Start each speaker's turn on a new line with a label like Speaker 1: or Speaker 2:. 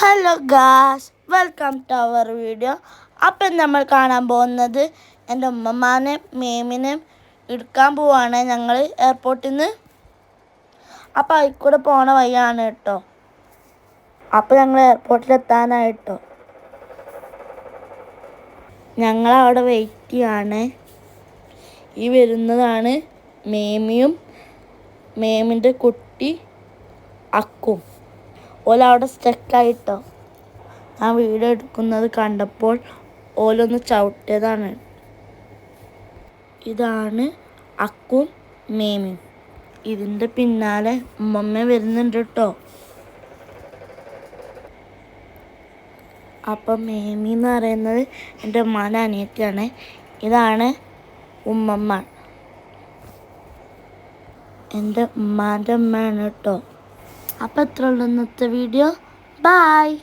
Speaker 1: Hello guys welcome to our video അപ്പം നമ്മൾ കാണാൻ പോകുന്നത് എന്റെ ഉമ്മമാനെ മേമിനെ എടുക്കാൻ പോവാണ് ഞങ്ങൾ എയർപോർട്ടിൽ നിന്ന് അപ്പം അതിക്കൂടെ പോണ വഴിയാണ് കേട്ടോ. അപ്പം ഞങ്ങൾ എയർപോർട്ടിൽ എത്താനായിട്ടോ. ഞങ്ങൾ അവിടെ വെയിറ്റ് ചെയ്യാണ്. ഈ വരുന്നതാണ് മേമിയും മേമിന്റെ കുട്ടി അക്കും. ഓലവിടെ സ്റ്റക്കായിട്ടോ ആ വീഡിയോ എടുക്കുന്നത് കണ്ടപ്പോൾ ഓലൊന്ന് ചവിട്ടിയതാണ്. ഇതാണ് അക്കും മേമിയും ഇതിന്റെ പിന്നാലെ ഉമ്മമ്മ വരുന്നുണ്ട് കേട്ടോ അപ്പം മേമി എന്ന് പറയുന്നത് എന്റെ ഉമ്മാന്റെ അനിയത്തിയാണ്. ഇതാണ് ഉമ്മമ്മ. എന്റെ ഉമ്മാന്റെ ഉമ്മയാണ് കേട്ടോ അപ്പം എത്ര ഉള്ളൂ ഇന്നത്തെ വീഡിയോ. ബായ്